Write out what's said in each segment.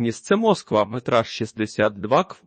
Місце Москва, метраж 62 кв.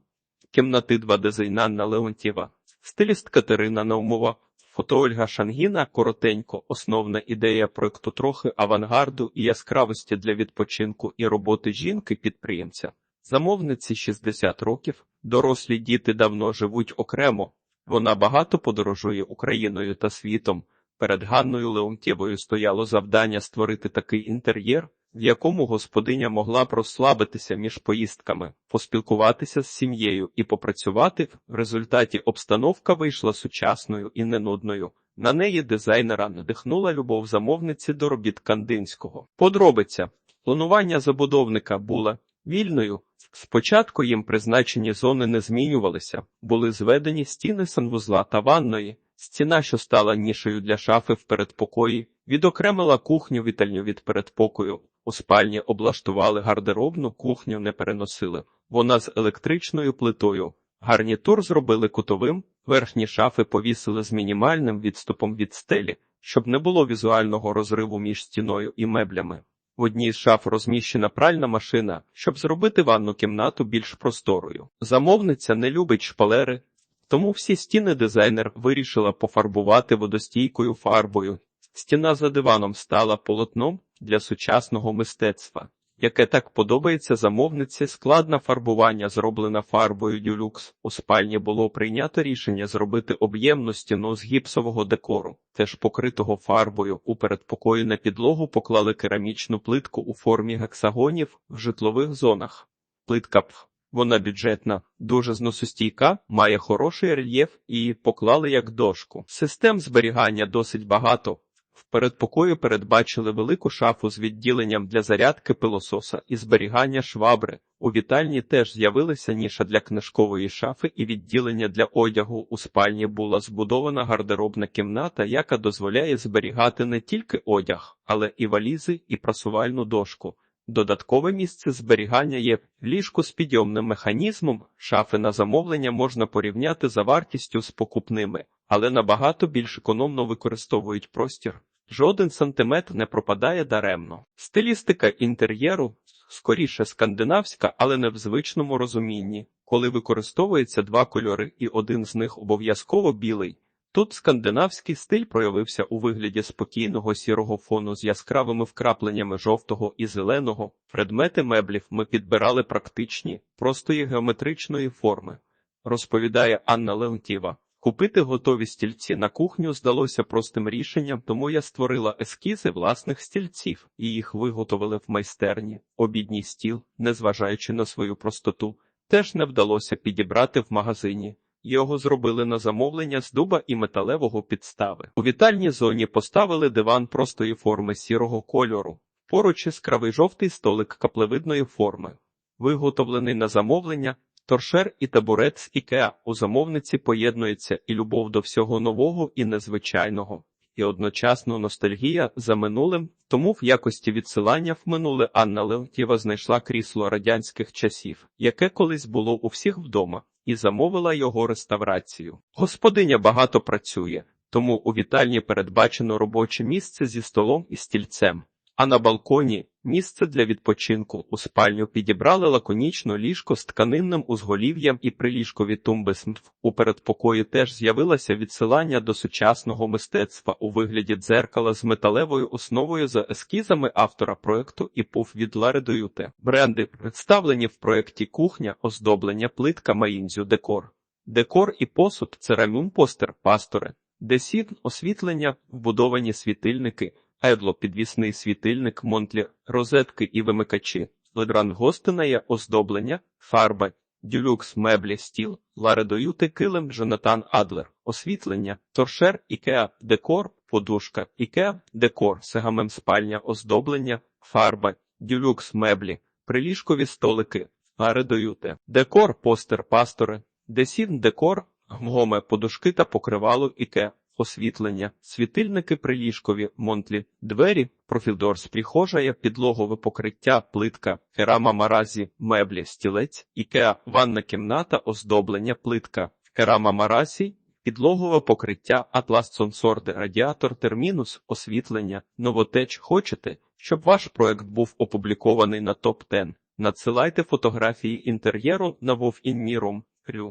Кімнати 2 дизайн Анна Леонтєва. Стиліст Катерина Наумова. Фото Ольга Шангіна. Коротенько. Основна ідея проекту трохи авангарду і яскравості для відпочинку і роботи жінки-підприємця. Замовниці 60 років. Дорослі діти давно живуть окремо. Вона багато подорожує Україною та світом. Перед Ганною Леонтєвою стояло завдання створити такий інтер'єр, в якому господиня могла б розслабитися між поїздками, поспілкуватися з сім'єю і попрацювати. В результаті обстановка вийшла сучасною і ненудною. На неї дизайнера надихнула любов замовниці до робіт Кандинського. Подробиця планування забудовника було вільною. Спочатку їм призначені зони не змінювалися, були зведені стіни санвузла та ванної. Стіна, що стала нішею для шафи в передпокої, відокремила кухню вітальню від передпокою. У спальні облаштували гардеробну, кухню не переносили. Вона з електричною плитою. Гарнітур зробили кутовим, верхні шафи повісили з мінімальним відступом від стелі, щоб не було візуального розриву між стіною і меблями. В одній з шаф розміщена пральна машина, щоб зробити ванну кімнату більш просторою. Замовниця не любить шпалери, тому всі стіни дизайнер вирішила пофарбувати водостійкою фарбою. Стіна за диваном стала полотном для сучасного мистецтва, яке так подобається замовниці. Складне фарбування зроблена фарбою дюлюкс. У спальні було прийнято рішення зробити об'ємну стіну з гіпсового декору, теж покритого фарбою. У передпокої на підлогу поклали керамічну плитку у формі гексагонів в житлових зонах. Плитка пх. Вона бюджетна, дуже зносостійка, має хороший рельєф і поклали як дошку. Систем зберігання досить багато. В передпокою передбачили велику шафу з відділенням для зарядки пилососа і зберігання швабри. У вітальні теж з'явилася ніша для книжкової шафи і відділення для одягу. У спальні була збудована гардеробна кімната, яка дозволяє зберігати не тільки одяг, але і валізи, і прасувальну дошку. Додаткове місце зберігання є ліжко з підйомним механізмом. Шафи на замовлення можна порівняти за вартістю з покупними, але набагато більш економно використовують простір. Жоден сантиметр не пропадає даремно. Стилістика інтер'єру скоріше скандинавська, але не в звичному розумінні, коли використовується два кольори, і один з них обов'язково білий. Тут скандинавський стиль проявився у вигляді спокійного сірого фону з яскравими вкрапленнями жовтого і зеленого. Предмети меблів ми підбирали практичні, простої геометричної форми, розповідає Анна Леонтєва. Купити готові стільці на кухню здалося простим рішенням, тому я створила ескізи власних стільців і їх виготовили в майстерні. Обідній стіл, незважаючи на свою простоту, теж не вдалося підібрати в магазині. Його зробили на замовлення з дуба і металевого підстави. У вітальній зоні поставили диван простої форми сірого кольору, поруч яскравий жовтий столик каплевидної форми, виготовлений на замовлення. Торшер і табурет з Ікеа у замовниці поєднується і любов до всього нового і незвичайного, і одночасно ностальгія за минулим, тому в якості відсилання в минуле Анна Леонтєва знайшла крісло радянських часів, яке колись було у всіх вдома, і замовила його реставрацію. Господиня багато працює, тому у вітальні передбачено робоче місце зі столом і стільцем. А на балконі місце для відпочинку у спальню підібрали лаконічно ліжко з тканинним узголів'ям і приліжкові тумби смф. У передпокої теж з'явилося відсилання до сучасного мистецтва у вигляді дзеркала з металевою основою за ескізами автора проекту і пуф від Лари Доюте. Бренди представлені в проекті кухня, оздоблення, плитка Маїнзю, декор. Декор і посуд церамюн постер, пасторе, десін, освітлення, вбудовані світильники. Едло підвісний світильник, монтлі, розетки і вимикачі, ледран гостинає оздоблення, фарба, дюлюкс, меблі, стіл, ларедоюти, килим, Джонатан Адлер, освітлення, торшер, ікеа, декор, подушка, ікеа, декор, сегамем спальня, оздоблення, фарба, дюлюкс, меблі, приліжкові столики, ларедоюте, декор, постер, пастори, десін, декор, гмоме, подушки та покривало ікеа освітлення, світильники приліжкові, монтлі, двері, профілдорс, прихожая, підлогове покриття, плитка, керама маразі, меблі, стілець, ікеа, ванна кімната, оздоблення, плитка, керама маразі, підлогове покриття, атлас сонсорди, радіатор, термінус, освітлення, новотеч. Хочете, щоб ваш проект був опублікований на топ 10 Надсилайте фотографії інтер'єру на вовінміром. Рю.